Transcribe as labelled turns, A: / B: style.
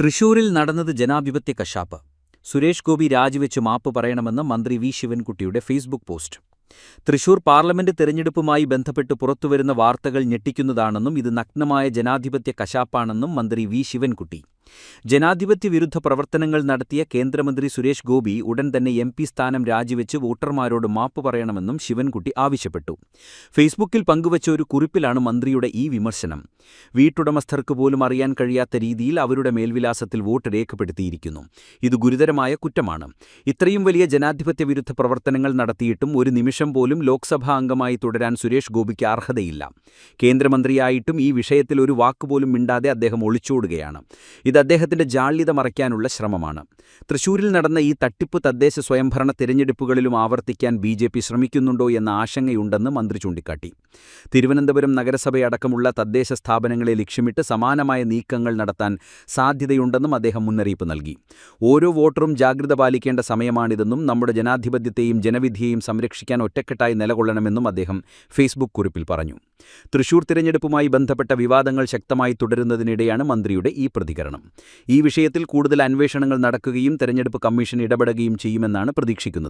A: തൃശൂരിൽ നടന്നത് ജനാധിപത്യ കശാപ്പ്. സുരേഷ് ഗോപി രാജിവെച്ച് മാപ്പ് പറയണമെന്ന് മന്ത്രി വി. ശിവൻകുട്ടിയുടെ ഫേസ്ബുക്ക് പോസ്റ്റ്. തൃശൂർ പാർലമെന്റ് തെരഞ്ഞെടുപ്പുമായി ബന്ധപ്പെട്ട് പുറത്തുവരുന്ന വാർത്തകൾ ഞെട്ടിക്കുന്നതാണെന്നും ഇത് നഗ്നമായ ജനാധിപത്യ കശാപ്പാണെന്നും മന്ത്രി വി. ശിവൻകുട്ടി. ജനാധിപത്യ വിരുദ്ധ പ്രവർത്തനങ്ങൾ നടത്തിയ കേന്ദ്രമന്ത്രി സുരേഷ് ഗോപി ഉടൻ തന്നെ എം സ്ഥാനം രാജിവെച്ച് വോട്ടർമാരോട് മാപ്പ് പറയണമെന്നും ശിവൻകുട്ടി ആവശ്യപ്പെട്ടു. ഫേസ്ബുക്കിൽ പങ്കുവച്ച ഒരു കുറിപ്പിലാണ് മന്ത്രിയുടെ ഈ വിമർശനം. വീട്ടുടമസ്ഥർക്ക് പോലും അറിയാൻ കഴിയാത്ത രീതിയിൽ അവരുടെ മേൽവിലാസത്തിൽ വോട്ട് രേഖപ്പെടുത്തിയിരിക്കുന്നു. ഇത് ഗുരുതരമായ കുറ്റമാണ്. ഇത്രയും വലിയ ജനാധിപത്യ വിരുദ്ധ പ്രവർത്തനങ്ങൾ നടത്തിയിട്ടും ഒരു നിമിഷം പോലും ലോക്സഭാ അംഗമായി തുടരാൻ സുരേഷ് ഗോപിക്ക് അർഹതയില്ല. കേന്ദ്രമന്ത്രിയായിട്ടും ഈ വിഷയത്തിൽ ഒരു വാക്കുപോലും മിണ്ടാതെ അദ്ദേഹം ഒളിച്ചോടുകയാണ്. ഇത് അദ്ദേഹത്തിന്റെ ജാള്യത മറയ്ക്കാനുള്ള ശ്രമമാണ്. തൃശൂരിൽ നടന്ന ഈ തട്ടിപ്പ് തദ്ദേശ സ്വയംഭരണ തിരഞ്ഞെടുപ്പുകളിലും ആവർത്തിക്കാൻ ബി ജെ പി ശ്രമിക്കുന്നുണ്ടോ എന്ന ആശങ്കയുണ്ടെന്ന് മന്ത്രി ചൂണ്ടിക്കാട്ടി. തിരുവനന്തപുരം നഗരസഭയടക്കമുള്ള തദ്ദേശ സ്ഥാപനങ്ങളെ ലക്ഷ്യമിട്ട് സമാനമായ നീക്കങ്ങൾ നടത്താൻ സാധ്യതയുണ്ടെന്നും അദ്ദേഹം മുന്നറിയിപ്പ് നൽകി. ഓരോ വോട്ടറും ജാഗ്രത പാലിക്കേണ്ട സമയമാണിതെന്നും നമ്മുടെ ജനാധിപത്യത്തെയും ജനവിധിയെയും സംരക്ഷിക്കാൻ ഒറ്റക്കെട്ടായി നിലകൊള്ളണമെന്നും അദ്ദേഹം ഫേസ്ബുക്ക് കുറിപ്പിൽ പറഞ്ഞു. തൃശൂർ തിരഞ്ഞെടുപ്പുമായി ബന്ധപ്പെട്ട വിവാദങ്ങൾ ശക്തമായി തുടരുന്നതിനിടെയാണ് മന്ത്രിയുടെ ഈ പ്രതികരണം. ഈ വിഷയത്തിൽ കൂടുതൽ അന്വേഷണങ്ങൾ നടക്കുകയും തെരഞ്ഞെടുപ്പ് കമ്മീഷൻ ഇടപെടുകയും ചെയ്യുമെന്നാണ് പ്രതീക്ഷിക്കുന്നത്.